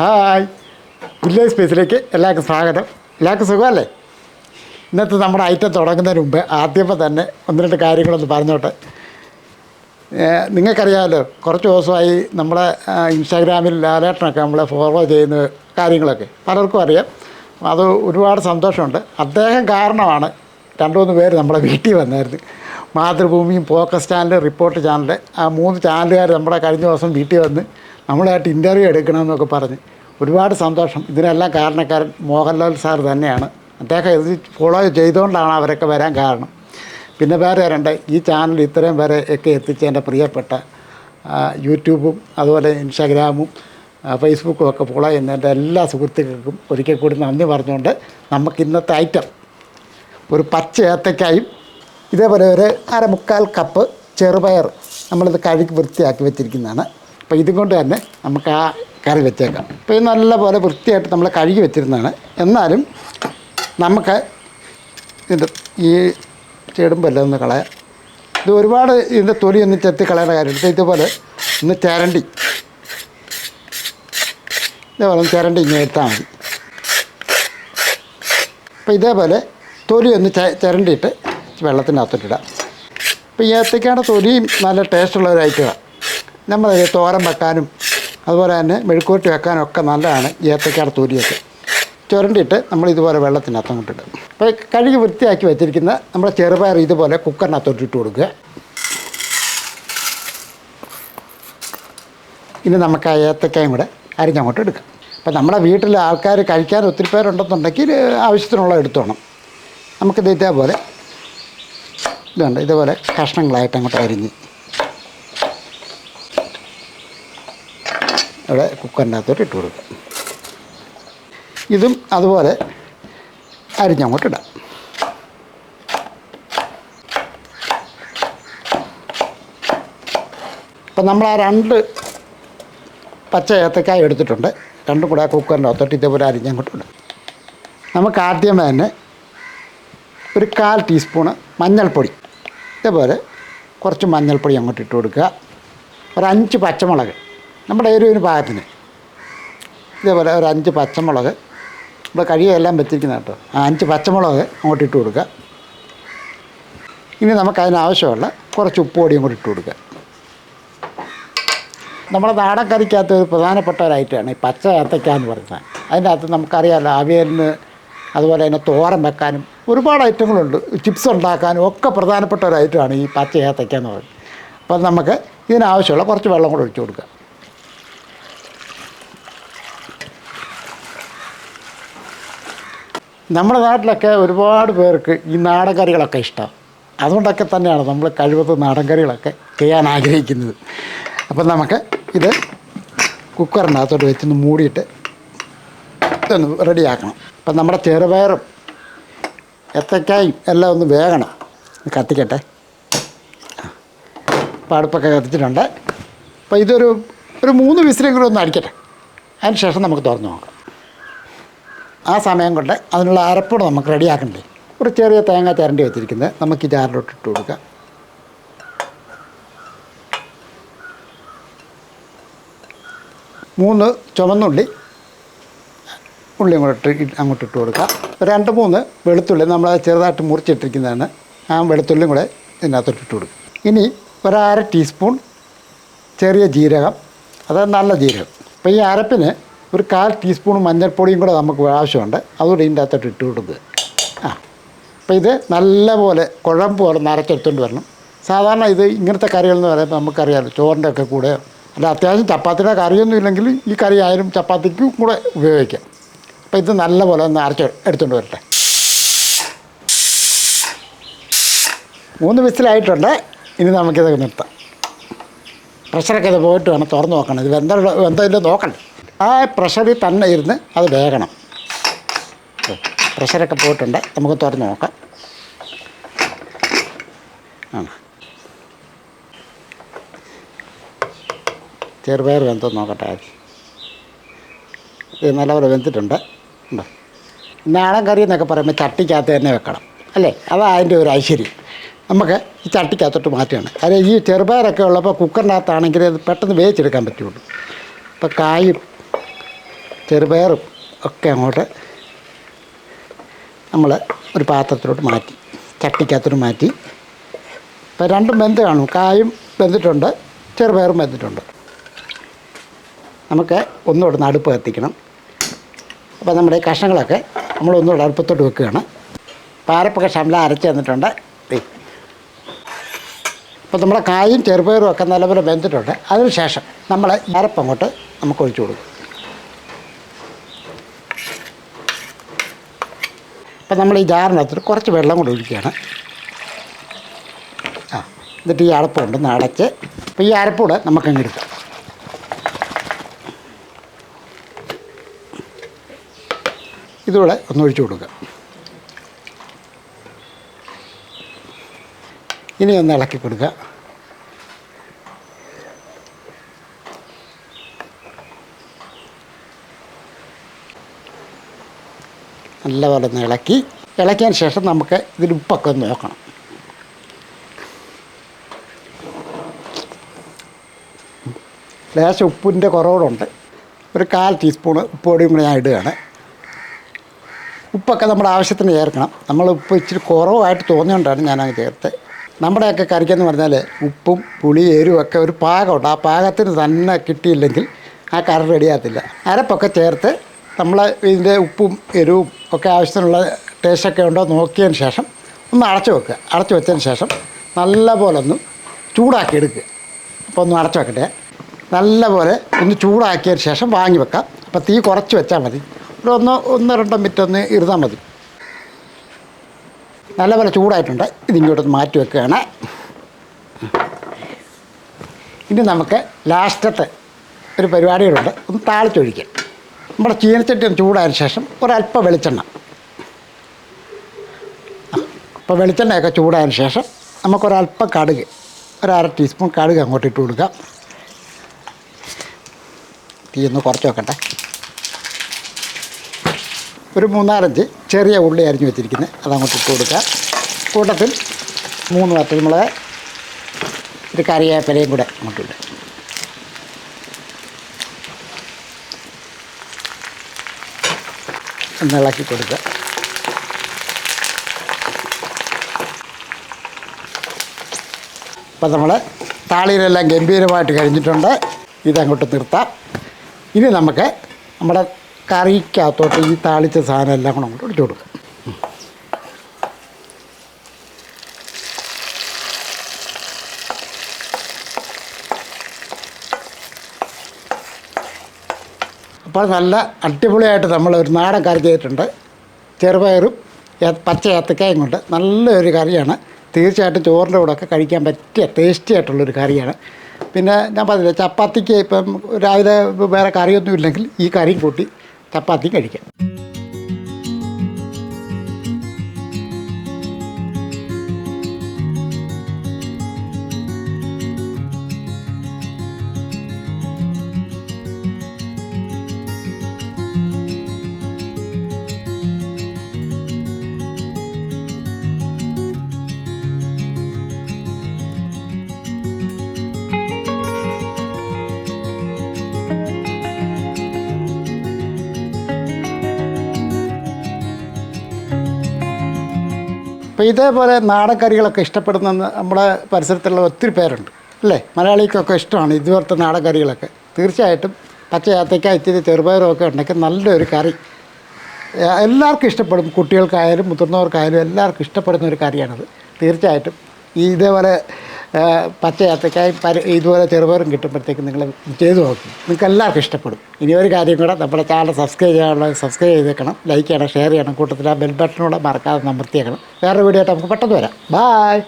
Hi. Village സ്പേസിലേക്ക് എല്ലാവർക്കും സ്വാഗതം. എല്ലാവർക്കും സുഖമല്ലേ? ഇന്നത്തെ നമ്മുടെ ഐറ്റം തുടങ്ങുന്നതിന് മുമ്പ് ആദ്യമേ തന്നെ ഒന്ന് രണ്ട് കാര്യങ്ങളൊന്ന് പറഞ്ഞോട്ടെ. നിങ്ങൾക്കറിയാമല്ലോ കുറച്ച് ദിവസമായി നമ്മളെ ഇൻസ്റ്റാഗ്രാമിൽ ലാലേട്ടനൊക്കെ നമ്മളെ ഫോളോ ചെയ്യുന്ന കാര്യങ്ങളൊക്കെ. പലർക്കും അറിയാം. അത് ഒരുപാട് സന്തോഷമുണ്ട്. അദ്ദേഹം കാരണമാണ് രണ്ട് മൂന്ന് പേര് നമ്മളെ വീട്ടിൽ വന്നായിരുന്നു. മാതൃഭൂമിയും ഫോക്കസ് ചാനൽ റിപ്പോർട്ട് ചാനൽ ആ മൂന്ന് ചാനലുകാർ നമ്മുടെ കഴിഞ്ഞ ദിവസം വീട്ടിൽ വന്ന് നമ്മളായിട്ട് ഇന്റർവ്യൂ എടുക്കണമെന്നൊക്കെ പറഞ്ഞ് ഒരുപാട് സന്തോഷം. ഇതിനെല്ലാം കാരണക്കാരൻ മോഹൻലാൽ സാർ തന്നെയാണ്. അദ്ദേഹം ഇത് ഫോളോ ചെയ്തുകൊണ്ടാണ് അവരൊക്കെ വരാൻ കാരണം. പിന്നെ വേറെ രണ്ട് ഈ ചാനൽ ഇത്രയും വരെ ഒക്കെ എത്തിച്ച എന്റെ പ്രിയപ്പെട്ട യൂട്യൂബും അതുപോലെ ഇൻസ്റ്റാഗ്രാമും ഫേസ്ബുക്കും ഒക്കെ ഫോളോ ചെയ്യുന്ന എന്റെ എല്ലാ സുഹൃത്തുക്കൾക്കും ഒരിക്കൽ കൂടി നന്ദി പറഞ്ഞുകൊണ്ട് നമുക്ക് ഇന്നത്തെ ഐറ്റം ഒരു പച്ച ഏത്തക്കായും ഇതേപോലെ ഒരു അര മുക്കാൽ കപ്പ് ചെറുപയർ നമ്മളിത് കഴുകി വൃത്തിയാക്കി വെച്ചിരിക്കുന്നതാണ്. അപ്പോൾ ഇതും കൊണ്ട് തന്നെ നമുക്ക് ആ കറി വെച്ചേക്കാം. അപ്പോൾ ഇത് നല്ലപോലെ വൃത്തിയായിട്ട് നമ്മൾ കഴുകി വെച്ചിരുന്നതാണ്. എന്നാലും നമുക്ക് ഇത് ഈ ചെടുമ്പെല്ലാം ഒന്ന് കളയാം. ഇത് ഒരുപാട് ഇതിന്റെ തൊലി ഒന്ന് ചെത്തി കളയേണ്ട കാര്യമുണ്ട് ഇതുപോലെ ഒന്ന് ചേരണ്ടി. ഇതേപോലെ ഒന്ന് ചേരണ്ടി ഇങ്ങനെ എടുത്താൽ മതി. അപ്പോൾ ഇതേപോലെ തൊലി ഒന്ന് ചിരണ്ടിയിട്ട് വെള്ളത്തിനകത്തോട്ടിടാം. അപ്പോൾ ഈ ഏത്തക്കാടെ തൊലിയും നല്ല ടേസ്റ്റുള്ള ഒരു ഐറ്റമാണ്. നമ്മൾ തോരൻ വെക്കാനും അതുപോലെ തന്നെ മെഴുക്കൂട്ടി വെക്കാനും ഒക്കെ നല്ലതാണ് ഏത്തക്കാട് തൂരിയൊക്കെ ചുരണ്ടിയിട്ട് നമ്മൾ ഇതുപോലെ വെള്ളത്തിനകത്ത് അങ്ങോട്ടിടും അപ്പോൾ കഴുകി വൃത്തിയാക്കി വെച്ചിരിക്കുന്ന നമ്മുടെ ചെറുപയർ ഇതുപോലെ കുക്കറിനകത്തോട്ട് ഇട്ട് കൊടുക്കുക. ഇനി നമുക്ക് ആ ഏത്തക്കായും കൂടെ അരിഞ്ഞങ്ങോട്ട് എടുക്കാം. അപ്പം നമ്മുടെ വീട്ടിൽ ആൾക്കാർ കഴിക്കാൻ ഒത്തിരി പേരുണ്ടെന്നുണ്ടെങ്കിൽ ആവശ്യത്തിനുള്ള എടുത്തോണം. നമുക്കിത് ഇതേപോലെ ഇതുണ്ട് ഇതുപോലെ കഷ്ണങ്ങളായിട്ട് അങ്ങോട്ട് അരിഞ്ഞ്. ഇവിടെ കുക്കറിനകത്തോട്ട് ഇട്ട് കൊടുക്കുക ഇതും അതുപോലെ അരിഞ്ഞങ്ങോട്ട് ഇടാം അപ്പം നമ്മൾ ആ രണ്ട് പച്ച ഏത്തക്കായ എടുത്തിട്ടുണ്ട്. രണ്ടും കൂടെ കുക്കറിന്റെ അകത്തോട്ട് ഇതേപോലെ അരിഞ്ഞങ്ങോട്ട് ഇടാം നമുക്ക് ആദ്യമേ തന്നെ ഒരു കാൽ ടീസ്പൂണ് മഞ്ഞൾപ്പൊടി ഇതേപോലെ കുറച്ച് മഞ്ഞൾപ്പൊടി അങ്ങോട്ട് ഇട്ട് കൊടുക്കുക. ഒരു അഞ്ച് പച്ചമുളക് നമ്മുടെ എരിവിന് പാകത്തിന്. ഇതേപോലെ ഒരു അഞ്ച് പച്ചമുളക്. നമ്മൾ കഴിയെല്ലാം വെച്ചിരിക്കുന്ന കേട്ടോ. ആ അഞ്ച് പച്ചമുളക് അങ്ങോട്ട് ഇട്ട് കൊടുക്കുക. ഇനി നമുക്ക് അതിനാവശ്യമുള്ള കുറച്ച് ഉപ്പ് പൊടിയും കൂടി ഇട്ട് കൊടുക്കുക. നമ്മുടെ നാടൻ കറിക്കകത്ത് ഒരു പ്രധാനപ്പെട്ട ഒരു ഐറ്റമാണ് ഈ പച്ച ഏത്തക്ക എന്ന് പറഞ്ഞാൽ അതിന്റെ അകത്ത് നമുക്കറിയാമല്ലോ അവിയലിന് അതുപോലെ തന്നെ തോരൻ വെക്കാനും ഒരുപാട് ഐറ്റങ്ങളുണ്ട്. ചിപ്സ് ഉണ്ടാക്കാനും ഒക്കെ പ്രധാനപ്പെട്ട ഒരു ഐറ്റമാണ് ഈ പച്ച ഏത്തക്ക എന്ന് പറയുന്നത്. അപ്പം നമുക്ക് ഇതിനാവശ്യമുള്ള കുറച്ച് വെള്ളം കൂടെ ഒഴിച്ചു കൊടുക്കുക. നമ്മുടെ നാട്ടിലൊക്കെ ഒരുപാട് പേർക്ക് ഈ നാടൻ കറികളൊക്കെ ഇഷ്ടമാണ് അതുകൊണ്ടൊക്കെ തന്നെയാണ് നമ്മൾ കഴിവത്ത് നാടൻ കറികളൊക്കെ ചെയ്യാൻ ആഗ്രഹിക്കുന്നത്. അപ്പം നമുക്ക് ഇത് കുക്കറിനകത്തോട്ട് വെച്ചൊന്ന് മൂടിയിട്ട് ഇതൊന്ന് റെഡിയാക്കണം. അപ്പം നമ്മുടെ ചെറുപയറും എത്തക്കായും എല്ലാം ഒന്ന് ഇത് കത്തിക്കട്ടെ. അപ്പം അടുപ്പൊക്കെ കത്തിച്ചിട്ടുണ്ട്. അപ്പോൾ ഇതൊരു ഒരു മൂന്ന് വിസിലെങ്കിലും ഒന്ന് അടിക്കട്ടെ. അതിന് ശേഷം നമുക്ക് തുറന്നു നോക്കാം. ആ സമയം കൊണ്ട് അതിനുള്ള അരപ്പൂടെ നമുക്ക് റെഡിയാക്കണ്ടേ? ഒരു ചെറിയ തേങ്ങ ചിരണ്ടി വെച്ചിരിക്കുന്നത് നമുക്ക് ഈ ജാറിലോട്ട് ഇട്ട് കൊടുക്കാം. മൂന്ന് ചുമന്നുള്ളി ഉള്ളി അങ്ങോട്ട് അങ്ങോട്ട് ഇട്ട് കൊടുക്കാം. രണ്ട് മൂന്ന് വെളുത്തുള്ളി നമ്മൾ ചെറുതായിട്ട് മുറിച്ചിട്ടിരിക്കുന്നതാണ്. ആ വെളുത്തുള്ളിയും കൂടെ ഇതിനകത്തോട്ട് ഇട്ട് കൊടുക്കും. ഇനി ഒരര ടീസ്പൂൺ ചെറിയ ജീരകം. അത് നല്ല ജീരകം. അപ്പോൾ ഈ അരപ്പിന് ഒരു കാൽ ടീസ്പൂൺ മഞ്ഞൾപ്പൊടിയും കൂടെ നമുക്ക് ആവശ്യമുണ്ട്. അതുകൂടി ഇതിന്റെ അകത്തോട്ട് ഇട്ട് കൊടുക്കുക ആ. അപ്പോൾ ഇത് നല്ലപോലെ കുഴമ്പ് പോലെ നിറച്ചെടുത്തുകൊണ്ട് വരണം. സാധാരണ ഇത് ഇങ്ങനത്തെ കറികൾ എന്ന് പറയുമ്പോൾ നമുക്കറിയാമല്ലോ ചോറിന്റെ ഒക്കെ കൂടെ. അല്ല അത്യാവശ്യം ചപ്പാത്തിയുടെ കറിയൊന്നും ഇല്ലെങ്കിൽ ഈ കറി ആയാലും ചപ്പാത്തിക്കും കൂടെ ഉപയോഗിക്കാം. അപ്പോൾ ഇത് നല്ലപോലെ ഒന്ന് അരച്ച് എടുത്തുകൊണ്ട് വരട്ടെ. മൂന്ന് വിസിലായിട്ടുണ്ട്. ഇനി നമുക്കിത് നിർത്താം. പ്രഷറൊക്കെ ഇത് പോയിട്ട് വേണം തുറന്ന് നോക്കണം. ഇത് വെന്ത വെന്തതില്ല നോക്കണ്ടേ. ആ പ്രഷറിൽ തന്നെ ഇരുന്ന് അത് വേകണം. പ്രഷറൊക്കെ പോയിട്ടുണ്ട്. നമുക്ക് തുറന്ന് നോക്കാം. ആ ചെറുപയർ വെന്തോ നോക്കട്ടെ. ഇത് നല്ലപോലെ വെന്തിട്ടുണ്ട്. ഉണ്ടോ? നാടൻ കറി എന്നൊക്കെ പറയുമ്പോൾ ചട്ടിക്കകത്ത് തന്നെ വെക്കണം. അല്ലേ? അതാണ് അതിന്റെ ഒരു ഐശ്വര്യം. നമുക്ക് ഈ ചട്ടിക്കകത്തോട്ട് മാറ്റുകയാണ്. കാര്യം ഈ ചെറുപയറൊക്കെ ഉള്ളപ്പോൾ കുക്കറിനകത്താണെങ്കിൽ അത് പെട്ടെന്ന് വേവിച്ചെടുക്കാൻ പറ്റുള്ളൂ. അപ്പോൾ കായും ചെറുപയറും ഒക്കെ അങ്ങോട്ട് നമ്മൾ ഒരു പാത്രത്തിലോട്ട് മാറ്റി ചട്ടിക്കകത്തോട്ട് മാറ്റി. ഇപ്പോൾ രണ്ടും വെന്ത് കാണും. കായും വെന്തിട്ടുണ്ട് ചെറുപയറും വെന്തിട്ടുണ്ട്. നമുക്ക് ഒന്നുകൂടെ അടുപ്പ് കത്തിക്കണം. അപ്പോൾ നമ്മുടെ കഷ്ണങ്ങളൊക്കെ നമ്മൾ ഒന്നുകൂടെ അടുപ്പത്തോട്ട് വെക്കുകയാണ്. പാരപ്പൊക്കെ ശമല അരച്ച് തന്നിട്ടുണ്ട്. അപ്പോൾ നമ്മുടെ കായും ചെറുപയറും ഒക്കെ നല്ലപോലെ വെന്തിട്ടുണ്ട്. അതിനുശേഷം നമ്മൾ അങ്ങോട്ട് നമുക്ക് ഒഴിച്ചു കൊടുക്കും. അപ്പം നമ്മൾ ഈ ജാറിനകത്ത് കുറച്ച് വെള്ളം കൂടെ ഒഴിക്കുകയാണ്. ആ എന്നിട്ട് ഈ അടപ്പുണ്ട് അടച്ച് അപ്പോൾ ഈ അരപ്പൂടെ നമുക്കങ്ങ് എടുക്കാം. ഇതുകൂടെ ഒന്ന് ഒഴിച്ചു കൊടുക്കുക ഇനി ഒന്ന് ഇളക്കി കൊടുക്കുക നല്ലപോലെ ഒന്ന് ഇളക്കി. ഇളക്കിയതിന് ശേഷം നമുക്ക് ഇതിൽ ഉപ്പൊക്കെ ഒന്ന് നോക്കണം. ലേശം ഉപ്പിന്റെ കുറവുണ്ട് ഒരു കാൽ ടീസ്പൂൺ ഉപ്പ് കൂടെ ഞാൻ ഇടുകയാണ്. ഉപ്പൊക്കെ നമ്മുടെ ആവശ്യത്തിന് ചേർക്കണം. നമ്മൾ ഉപ്പ് ഇച്ചിരി കുറവായിട്ട് തോന്നിയോണ്ടാണ് ഞാനങ്ങ് ചേർത്ത് നമ്മുടെയൊക്കെ കറിക്കെന്ന് പറഞ്ഞാൽ ഉപ്പും പുളി എരിവും ഒരു പാകമുണ്ട്. ആ പാകത്തിന് തന്നെ കിട്ടിയില്ലെങ്കിൽ ആ കറി റെഡിയാകത്തില്ല അരപ്പൊക്കെ ചേർത്ത് നമ്മൾ ഇതിന്റെ ഉപ്പും എരിവും ഒക്കെ ആവശ്യത്തിനുള്ള ടേസ്റ്റൊക്കെ ഉണ്ടോ നോക്കിയതിന് ശേഷം ഒന്ന് അടച്ചു വെക്കുക. അടച്ചു വെച്ചതിന് ശേഷം നല്ല പോലെ ഒന്ന് ചൂടാക്കി എടുക്കുക. അപ്പോൾ ഒന്ന് അടച്ചു വെക്കട്ടെ. നല്ല പോലെ ഒന്ന് ചൂടാക്കിയതിന് ശേഷം വാങ്ങി വെക്കാം. അപ്പോൾ തീ കുറച്ച് വെച്ചാൽ മതി. ഒരു ഒന്ന് ഒന്ന് രണ്ടോ മിനിറ്റ് ഒന്ന് ഇരുന്നാൽ മതി. നല്ലപോലെ ചൂടായിട്ടുണ്ട്. ഇതിങ്ങോട്ടൊന്ന് മാറ്റി വെക്കുകയാണ്. ഇനി നമുക്ക് ലാസ്റ്റത്തെ ഒരു പരിപാടികളുണ്ട്. ഒന്ന് താളിച്ചൊഴിക്കാം. നമ്മുടെ ചീനച്ചട്ടി ചൂടായ ശേഷം ഒരല്പം വെളിച്ചെണ്ണ. അപ്പോൾ വെളിച്ചെണ്ണയൊക്കെ ചൂടായതിനു ശേഷം നമുക്കൊരല്പം കടുക് ഒരു ടീസ്പൂൺ കടുക് അങ്ങോട്ട് ഇട്ട് കൊടുക്കാം. തീ ഒന്ന് കുറച്ച് വെക്കട്ടെ. ഒരു മൂന്നാലഞ്ച് ചെറിയ ഉള്ളി അരിഞ്ഞ് വെച്ചിരിക്കുന്നത് അതങ്ങോട്ട് ഇട്ട് കൊടുക്കുക കൂട്ടത്തിൽ മൂന്ന് വറ്റൽമുളക് ഒരു കറിവേപ്പിലയും കൂടെ അങ്ങോട്ടിട്ട് ഒന്ന് കൊടുക്കുക. അപ്പം നമ്മൾ താളിയിലെല്ലാം ഗംഭീരമായിട്ട് കഴിഞ്ഞിട്ടുണ്ട്. ഇതങ്ങോട്ട് നിർത്താം. ഇനി നമുക്ക് നമ്മുടെ കറിക്കകത്തോട്ട് ഈ താളിച്ച സാധനം എല്ലാം കൂടെ അങ്ങോട്ട് ഇട്ട് കൊടുക്കാം. അപ്പോൾ നല്ല അടിപൊളിയായിട്ട് നമ്മൾ ഒരു നാടൻ കറി ചെയ്തിട്ടുണ്ട്. ചെറുപയറും പച്ച ഏത്തക്കായും കൊണ്ട് നല്ലൊരു കറിയാണ്. തീർച്ചയായിട്ടും ചോറിന്റെ കൂടെ ഒക്കെ കഴിക്കാൻ പറ്റിയ ടേസ്റ്റി ആയിട്ടുള്ളൊരു കറിയാണ്. പിന്നെ ഞാൻ പറഞ്ഞില്ല ചപ്പാത്തിക്ക് ഇപ്പം രാവിലെ വേറെ കറിയൊന്നും ഇല്ലെങ്കിൽ ഈ കറി കൂട്ടി ചപ്പാത്തി കഴിക്കാം. അപ്പോൾ ഇതേപോലെ നാടൻ കറികളൊക്കെ ഇഷ്ടപ്പെടുന്ന നമ്മുടെ പരിസരത്തുള്ള ഒത്തിരി പേരുണ്ട്. അല്ലേ? മലയാളിക്കൊക്കെ ഇഷ്ടമാണ് ഇതുപോലത്തെ നാടൻ കറികളൊക്കെ തീർച്ചയായിട്ടും പച്ച ഏത്തയ്ക്ക ഇത്തിരി ചെറുപയറുമൊക്കെ ഉണ്ടെങ്കിൽ നല്ലൊരു കറി. എല്ലാവർക്കും ഇഷ്ടപ്പെടും. കുട്ടികൾക്കായാലും മുതിർന്നവർക്കായാലും എല്ലാവർക്കും ഇഷ്ടപ്പെടുന്ന ഒരു കറിയാണത്. തീർച്ചയായിട്ടും ഈ ഇതേപോലെ ഏ, പച്ച ഏത്തക്കായും പര ഇതുപോലെ ചെറുപയറും കിട്ടുമ്പോഴത്തേക്കും നിങ്ങൾ ചെയ്തു നോക്കും. നിങ്ങൾക്ക് എല്ലാവർക്കും ഇഷ്ടപ്പെടും. ഇനി ഒരു കാര്യം കൂടെ നമ്മുടെ ചാനൽ സബ്സ്ക്രൈബ് ചെയ്യാനുള്ള സബ്സ്ക്രൈബ് ചെയ്തേക്കണം. ലൈക്ക് ചെയ്യണം ഷെയർ ചെയ്യണം. കൂട്ടത്തിൽ ആ ബെൽ ബട്ടനൂടെ മറക്കാതെ അമർത്തിയേക്കണം. വേറെ വീഡിയോ ആയിട്ട് നമുക്ക് പെട്ടെന്ന് വരാം. ബായ്